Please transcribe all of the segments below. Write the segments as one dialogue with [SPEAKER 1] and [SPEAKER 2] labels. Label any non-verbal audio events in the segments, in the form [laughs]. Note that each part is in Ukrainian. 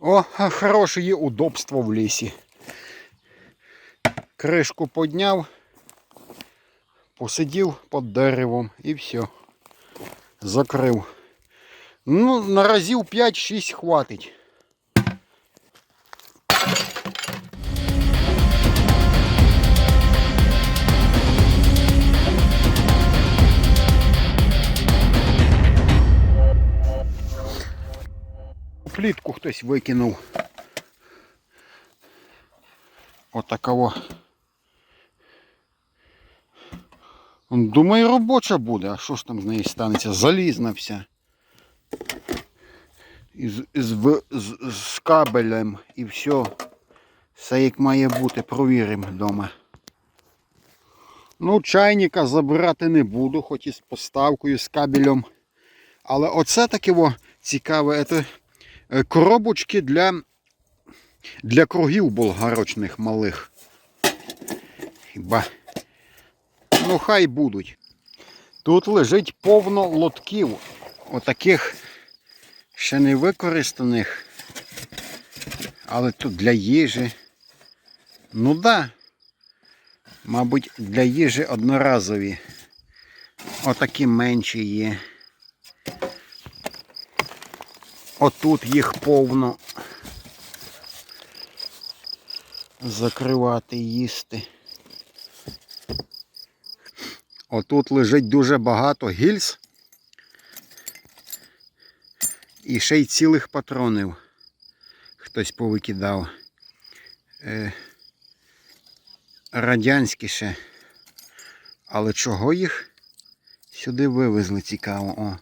[SPEAKER 1] О, хороше удобство в лісі. Кришку підняв, посидів під деревом і все. Закрив. Ну, на разів 5-6 хватить. Плітку хтось викинув. Отакого. Думаю, робоча буде, а що ж там з неї станеться? Залізна вся. Із, із, з, з кабелем і все. Все як має бути, провіримо вдома. Ну, чайника забирати не буду, хоч і з поставкою, з кабелем. Але оце таке цікаве. Це коробочки для, для кругів болгарочних малих. Хіба. Ну, хай будуть. Тут лежить повно лотків. Отаких ще не використаних. Але тут для їжі. Ну да. Мабуть, для їжі одноразові. Отакі менші є. Отут їх повно. Закривати, їсти. Отут лежить дуже багато гільз. І ще й цілих патронів. Хтось повикидав. Е, радянські ще. Але чого їх сюди вивезли цікаво. О,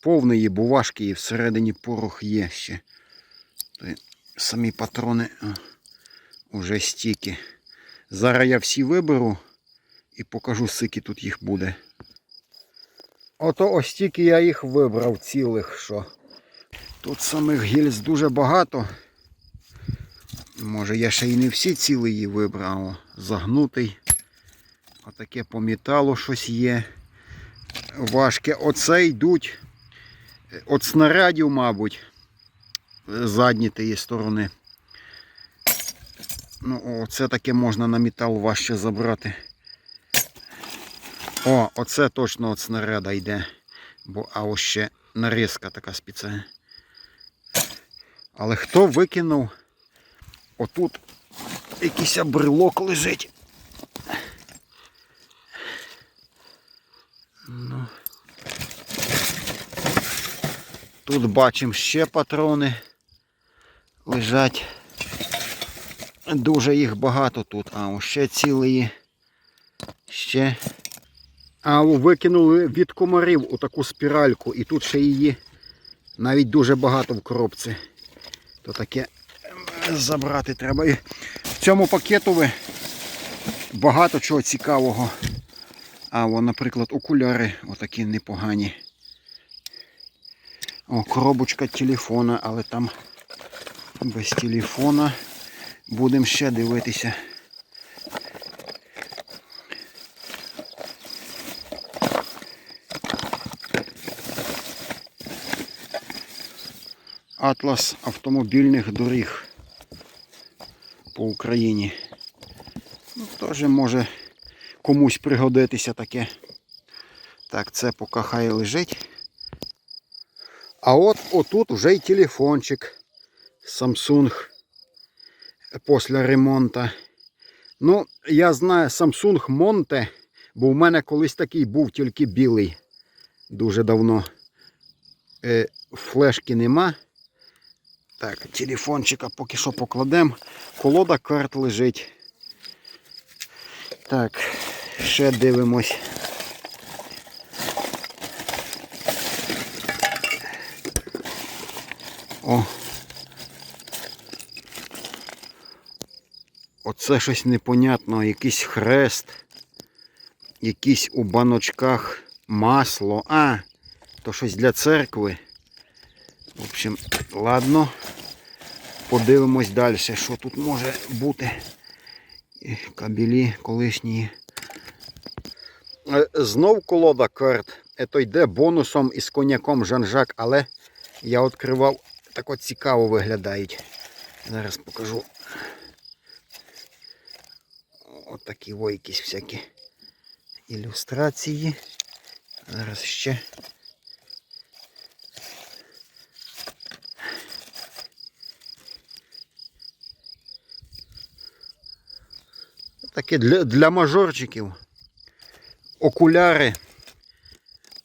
[SPEAKER 1] повної буважки і всередині порох є ще. Самі патрони о, уже стільки. Зараз я всі виберу і покажу, скільки тут їх буде. Ото ось тільки я їх вибрав цілих, що. Тут самих гільз дуже багато. Може я ще й не всі цілі її вибрав. Загнутий. Отаке по металу щось є. Важке. Оце йдуть від снарядів, мабуть, з задні тієї сторони. Ну, оце таке можна на метал важче забрати. О, оце точно від снаряда йде. Бо, а ось ще нарізка така спеціальна. Але хто викинув? Отут якийсь брелок лежить. Ну. Тут бачимо ще патрони лежать. Дуже їх багато тут. А ще цілої. Ще. А викинули від комарів у таку спіральку. І тут ще її навіть дуже багато в коробці. То таке забрати треба. І в цьому пакету ви багато чого цікавого. А, наприклад, окуляри отакі непогані. О, коробочка телефона, але там без телефона. Будемо ще дивитися. Атлас автомобільних доріг по Україні. Ну, теж може комусь пригодитися таке. Так, це поки хай лежить. А от отут вже й телефончик Samsung після ремонту. Ну, я знаю Samsung Monte, бо в мене колись такий був тільки білий. Дуже давно. Е, флешки нема. Так, телефончика поки що покладемо. Колода карт лежить. Так, ще дивимось. О. Оце щось непонятно, якийсь хрест, якийсь у баночках масло. А, то щось для церкви. В общем, ладно. Подивимось далі, що тут може бути. І Кабелі колишні. Е, Знов колода карт. Це йде бонусом із коньяком Жан-Жак, але я відкривав так от цікаво виглядають. Зараз покажу. От такі во всякі ілюстрації. Зараз ще. Таке для, для мажорчиків. Окуляри.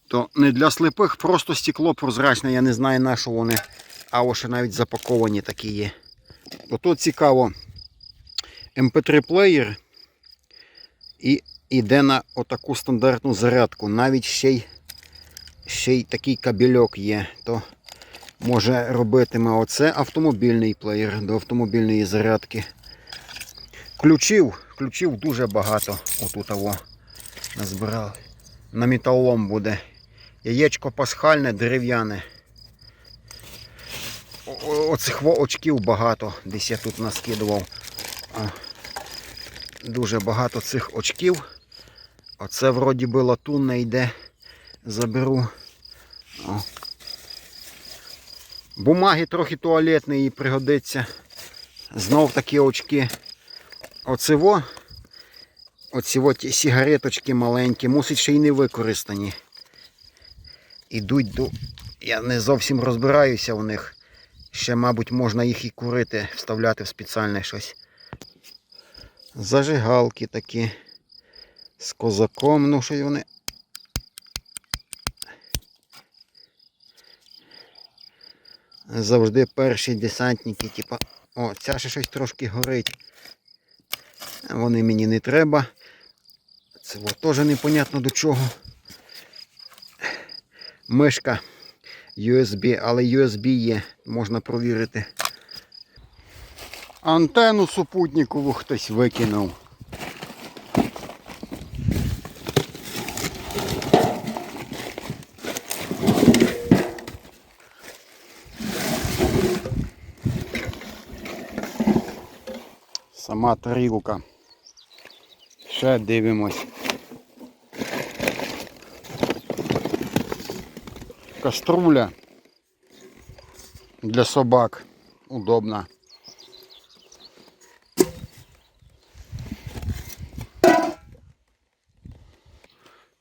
[SPEAKER 1] То не для сліпих, просто стекло прозрачне, я не знаю на що вони. А ще навіть запаковані такі є. Ото цікаво. MP3 плеєр і йде на отаку стандартну зарядку. Навіть ще й, ще й такий кабельок є. То може робитиме оце автомобільний плеєр до автомобільної зарядки. Ключів, ключів дуже багато. Отут аво назбирали. На металолом буде. Яєчко пасхальне, дерев'яне. Оцих очків багато. Десь я тут наскидував. Дуже багато цих очків. Оце вроді би латунне йде. Заберу. О. Бумаги трохи туалетної пригодиться. Знов такі очки. Оцево. Оці от сігареточки маленькі, мусить ще й не використані. Ідуть до. Я не зовсім розбираюся в них. Ще, мабуть, можна їх і курити, вставляти в спеціальне щось. Зажигалки такі. З козаком, ну що й вони. Завжди перші десантники, типа. О, ця ще щось трошки горить. Вони мені не треба. Це теж непонятно до чого. Мишка USB, але USB є, можна провірити. Антенну супутникову хтось викинув. Сама тарілка. Ще дивимось. Каструля для собак. Удобно.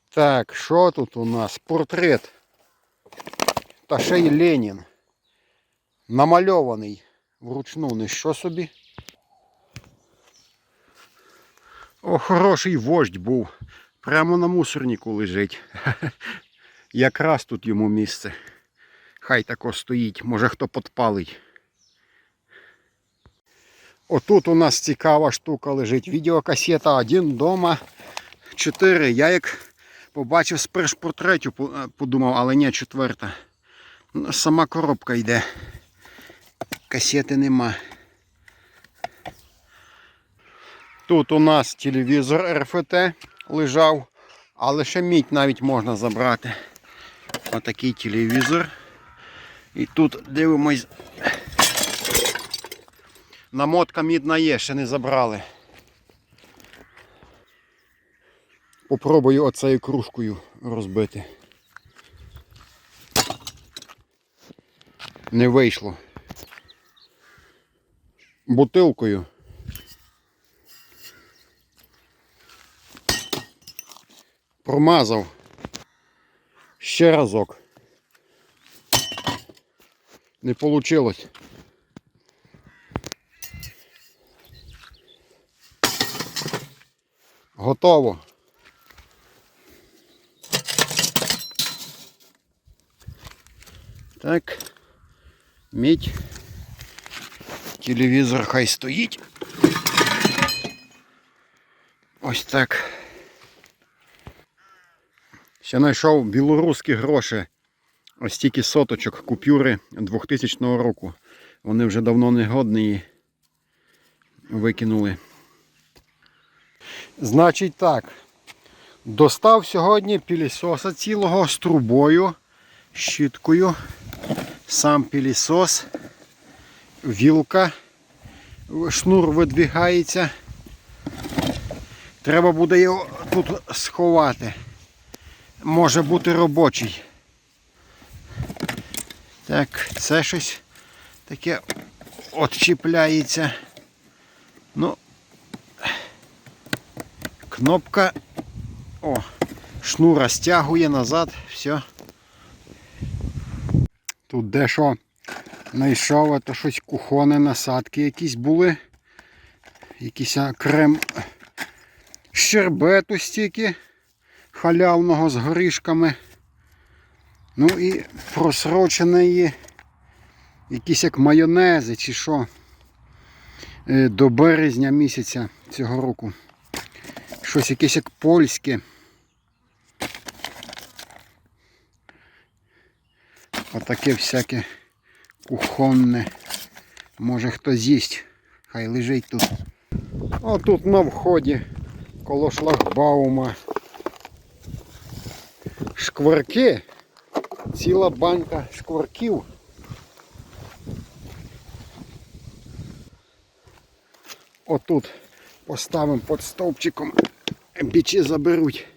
[SPEAKER 1] Так, що тут у нас? Портрет. Та ще й Ленін. Намальований вручну, не що собі. О, хороший вождь був. Прямо на мусорнику лежить. [laughs] Якраз тут йому місце. Хай тако стоїть, може хто підпалить. Отут у нас цікава штука лежить. Відеокасета один дома. Чотири. Я як побачив з першпортретю, по- е, подумав, але ні, четверта. Ну, Сама коробка йде. Касети нема. Тут у нас телевізор РФТ лежав, але ще мідь навіть можна забрати. Отакий телевізор. І тут дивимось. Намотка мідна є, ще не забрали. Попробую оцею кружкою розбити. Не вийшло. Бутилкою. Промазав. Ще разок. Не получилось. Готово. Так. Мідь. Телевізор хай стоїть. Ось так. Ще знайшов білоруські гроші. Ось тільки соточок купюри 2000 року. Вони вже давно не годні. Викинули. Значить так. Достав сьогодні пілісоса цілого з трубою, щіткою. Сам пілісос, вілка, шнур видвігається. Треба буде його тут сховати. Може бути робочий. Так, це щось таке отчіпляється. Ну, кнопка. О, шнура стягує назад, все. Тут дещо знайшов, а то щось кухони, насадки якісь були. Якийсь крем щербету стільки халявного з горішками. Ну і просроченої якісь як майонези чи що. Е, До березня місяця цього року. Щось якесь як польське. Отаке всяке кухонне. Може хто з'їсть. Хай лежить тут. А тут на вході коло шлагбаума. Шкварки. Ціла банька шкварків. Отут поставимо під стовпчиком. Бічі заберуть.